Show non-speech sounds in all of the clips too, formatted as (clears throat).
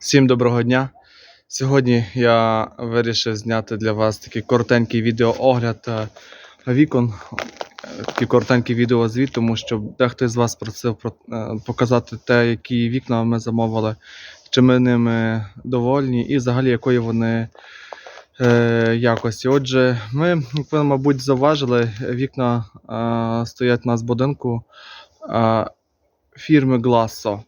Всім доброго дня. Сьогодні я вирішив зняти для вас такий коротенький відеоогляд е, вікон. Такий коротенький відеозвіт, тому що дехто з вас просив е, показати те, які вікна ми замовили, чи ми ними довольні, і взагалі якої вони е, якості. Отже, ми, як ви, мабуть, зауважили, вікна е, стоять у нас в будинку е, фірми Glasso,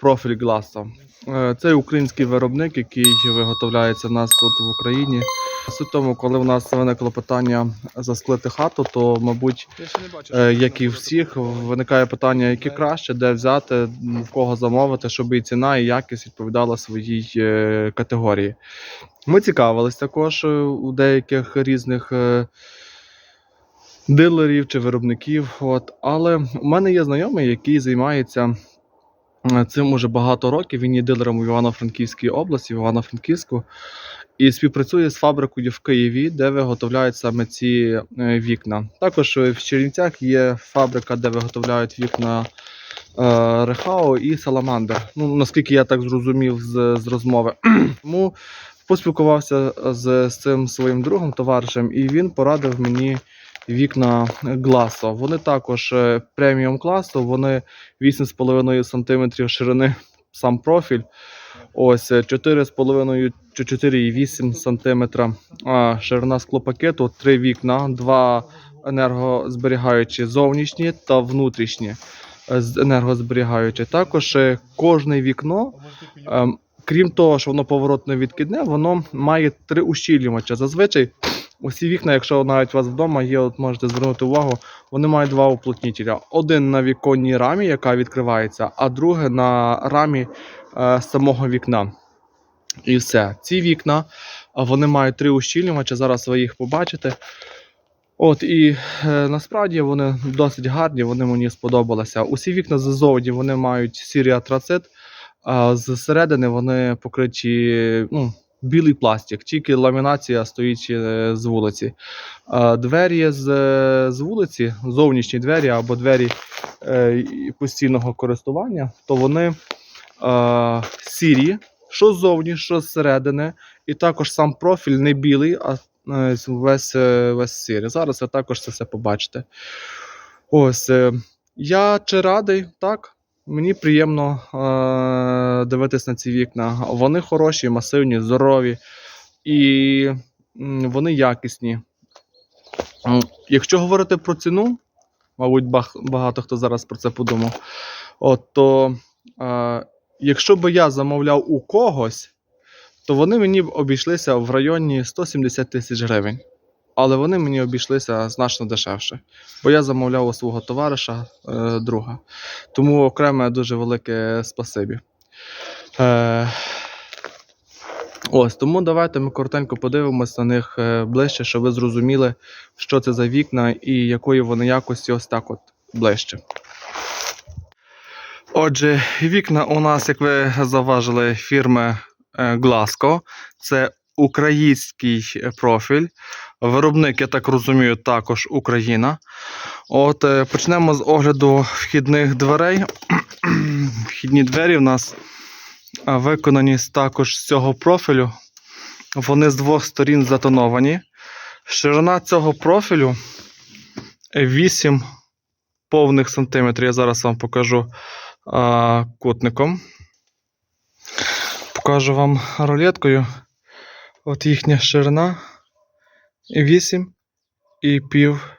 профіль Glasso. Е, Це український виробник, який виготовляється в нас тут в Україні. Суть тому, коли в нас виникло питання засклити хату, то, мабуть, е, як і всіх, виникає питання, яке краще, де взяти, в кого замовити, щоб і ціна, і якість відповідала своїй е, категорії. Ми цікавились також е, у деяких різних е, дилерів чи виробників. От. Але у мене є знайомий, який займається е, цим уже багато років. Він є дилером у Івано-Франківській області, в Івано-Франківську, і співпрацює з фабрикою в Києві, де виготовляють саме ці е, вікна. Також в Чернівцях є фабрика, де виготовляють вікна. е, Рехао і Саламандр. Ну, наскільки я так зрозумів з, з розмови. (clears throat) Тому поспілкувався з, з цим своїм другом, товаришем, і він порадив мені вікна Glasso. Вони також е, преміум класу, вони 8,5 см ширини сам профіль. Ось е, 4,5 чи 4,8 см ширина склопакету, три вікна, два енергозберігаючі зовнішні та внутрішні е, енергозберігаючі. Також е, кожне вікно Ем, крім того, що воно поворотне відкидне, воно має три ущільнювача. Зазвичай усі вікна, якщо навіть у вас вдома є, от можете звернути увагу, вони мають два уплотнітеля. Один на віконній рамі, яка відкривається, а друге на рамі е, самого вікна. І все. Ці вікна вони мають три ущільнювача. Зараз ви їх побачите. От і е, насправді вони досить гарні, вони мені сподобалися. Усі вікна ззовні вони мають сірий атрацит, а зсередини вони покриті ну, білий пластик, тільки ламінація стоїть е, з вулиці. Двері з, з вулиці, зовнішні двері або двері е, постійного користування, то вони е, сірі, що ззовні, що зсередини. І також сам профіль не білий, а е, весь, е, весь сірий. Зараз ви також це все побачите. Ось. е, Я чи радий, так. Мені приємно е- дивитись на ці вікна. Вони хороші, масивні, здорові і вони якісні. Якщо говорити про ціну, мабуть, багато хто зараз про це подумав. От, то е- якщо би я замовляв у когось, то вони мені б обійшлися в районі 170 тисяч гривень. Але вони мені обійшлися значно дешевше. Бо я замовляв у свого товариша, е, друга. Тому окреме дуже велике спасибі. Е, ось, тому давайте ми коротенько подивимось на них е, ближче, щоб ви зрозуміли, що це за вікна і якої вони якості ось так от ближче. Отже, вікна у нас, як ви заважили, фірми е, Glasgow. Це український е, профіль. Виробник, я так розумію, також Україна. От е, почнемо з огляду вхідних дверей. (clears throat) Вхідні двері в нас виконані також з цього профілю. Вони з двох сторін затоновані. Ширина цього профілю е, 8 повних сантиметрів. Я зараз вам покажу а, кутником. Покажу вам рулеткою. От їхня ширина 8 і пів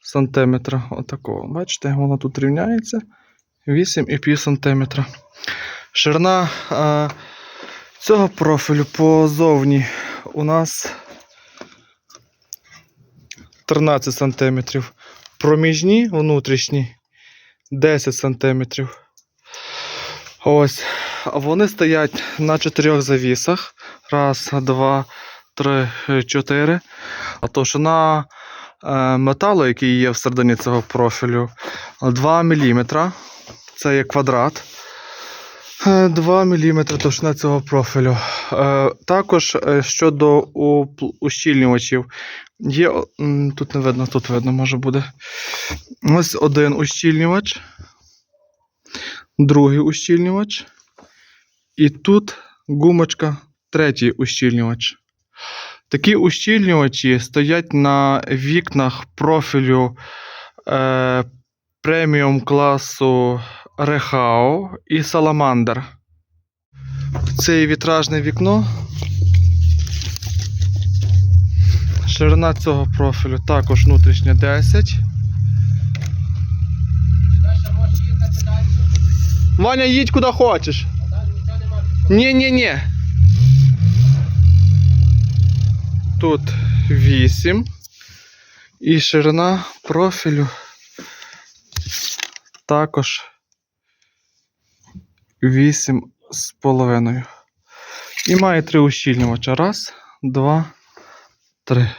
сантиметра. Отакого. Бачите, воно тут рівняється 8,5 сантиметра. Ширина а, цього профілю позовні у нас 13 сантиметрів. Проміжні внутрішні 10 сантиметрів. Ось. Вони стоять на чотирьох завісах. Раз, два, три, чотири. А товщина е, металу, який є всередині цього профілю, 2 мм. Це є квадрат. Е, 2 мм товщина цього профілю. Е, Також е, щодо ущільнювачів, є тут не видно, тут видно, може буде. Ось один ущільнювач, другий ущільнювач. І тут гумочка, третій ущільнювач. Такі ущільнювачі стоять на вікнах профілю е, преміум класу Рехау і Саламандр. Це вітражне вікно. Ширина цього профілю також внутрішня 10. Ваня, їдь куди хочеш. Ні, Тут 8. І ширина профілю також 8 з половиною. І має три ущільнювача. Раз, два, три.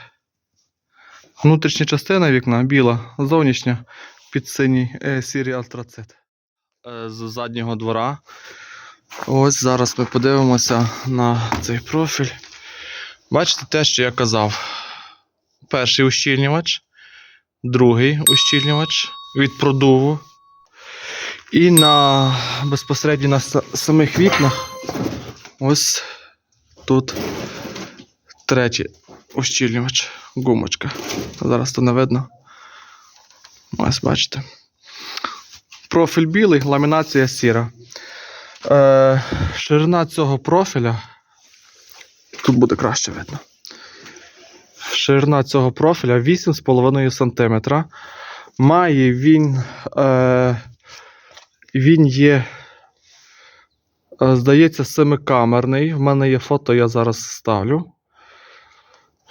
Внутрішня частина вікна біла, зовнішня під синій е, сірий. Е, з заднього двора. Ось зараз ми подивимося на цей профіль. Бачите те, що я казав. Перший ущільнювач, другий ущільнювач від продуву. І на безпосередньо на самих вікнах. Ось тут третій ущільнювач, гумочка. Зараз то не видно. Ось бачите. Профіль білий, ламінація сіра. Е, ширина цього профіля. Тут буде краще видно. Ширина цього профіля 8,5 см. Має він. Е, він є. е, Здається, семикамерний. В мене є фото, я зараз ставлю.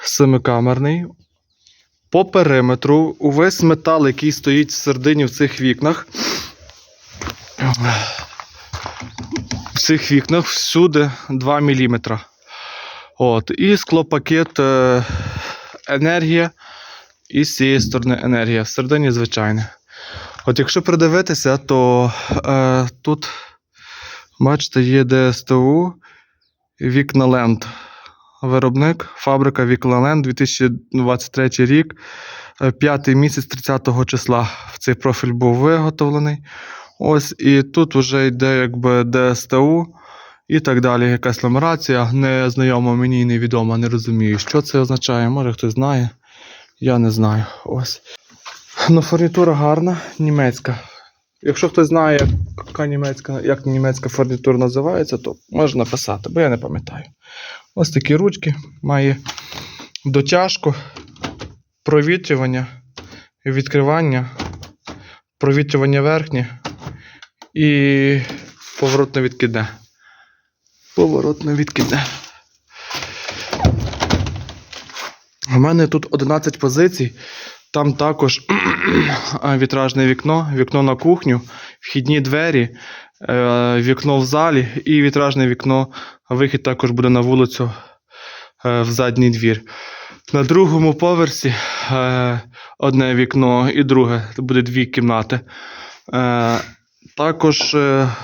Семикамерний. По периметру увесь метал, який стоїть всередині в цих вікнах. В цих вікнах всюди 2 мм. От. І склопакет е, енергія. І з цієї сторони енергія. Всередині звичайне. От якщо придивитися, то е, тут, бачите, є ДСТУ Вікналенд. Виробник, фабрика Вікналенд, 2023 рік, е, п'ятий місяць 30 числа в цей профіль був виготовлений. Ось і тут вже йде якби ДСТУ і так далі. Якась нумерація. Не знайома мені невідома, не розумію, що це означає. Може хтось знає. Я не знаю. Ось. Ну, фурнітура гарна, німецька. Якщо хтось знає, яка німецька, як німецька фурнітура називається, то може написати, бо я не пам'ятаю. Ось такі ручки має дотяжку, провітрювання, відкривання, провітрювання верхнє і поворотне відкидне. Поворотне відкидне. У мене тут 11 позицій. Там також (clears throat) вітражне вікно, вікно на кухню, вхідні двері, е, вікно в залі і вітражне вікно. Вихід також буде на вулицю е, в задній двір. На другому поверсі е, одне вікно і друге. Буде дві кімнати. Також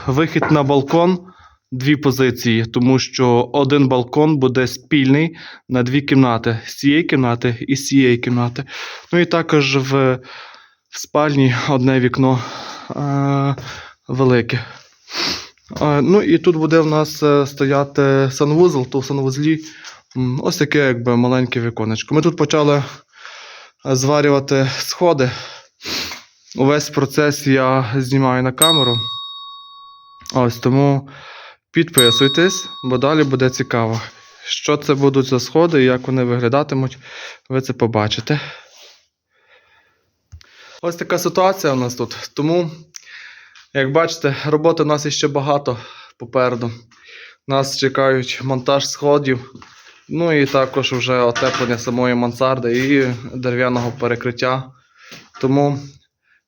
вихід на балкон. Дві позиції, тому що один балкон буде спільний на дві кімнати з цієї кімнати і з цієї кімнати. Ну і також в, в спальні одне вікно е, велике. Е, ну і тут буде в нас е, стояти санвузол, то в санвузлі ось таке якби маленьке віконечко. Ми тут почали зварювати сходи. Увесь процес я знімаю на камеру. Ось тому підписуйтесь, бо далі буде цікаво. Що це будуть за сходи і як вони виглядатимуть, ви це побачите. Ось така ситуація у нас тут. Тому, як бачите, роботи у нас іще багато попереду. Нас чекають монтаж сходів, ну і також вже отеплення самої мансарди і дерев'яного перекриття. Тому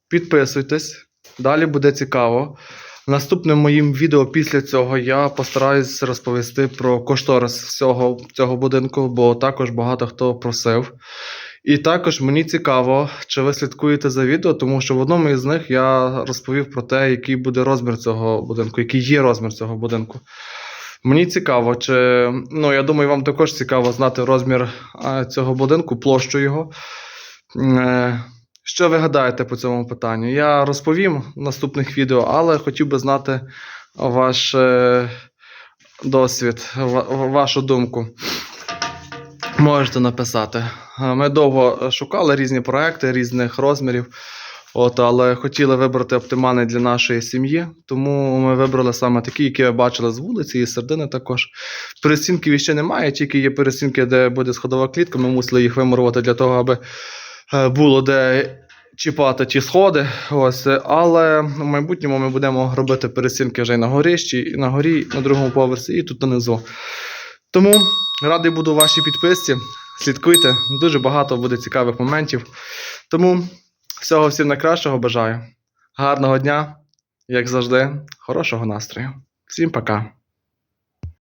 підписуйтесь, далі буде цікаво. В наступному моїм відео після цього я постараюсь розповісти про кошторис всього цього будинку, бо також багато хто просив. І також мені цікаво, чи ви слідкуєте за відео, тому що в одному із них я розповів про те, який буде розмір цього будинку, який є розмір цього будинку. Мені цікаво, чи ну я думаю, вам також цікаво знати розмір цього будинку, площу його. Що ви гадаєте по цьому питанню? Я розповім в наступних відео, але хотів би знати ваш, е, досвід, вашу думку. Можете написати. Е, Ми довго шукали різні проекти різних розмірів, от, але хотіли вибрати оптимальний для нашої сім'ї, тому ми вибрали саме такі, які ви бачили з вулиці, і середини також. Перестінків ще немає, тільки є перестінки, де буде сходова клітка. Ми мусили їх вимурувати для того, аби було де чіпати ті сходи. Ось, е, але в майбутньому ми будемо робити перестінки вже і на горищі, і на горі, на другому поверсі, і тут нанизу. Тому радий буду вашій підписці. Слідкуйте, дуже багато буде цікавих моментів. Тому всього всім найкращого бажаю. Гарного дня, як завжди, хорошого настрою. Всім пока.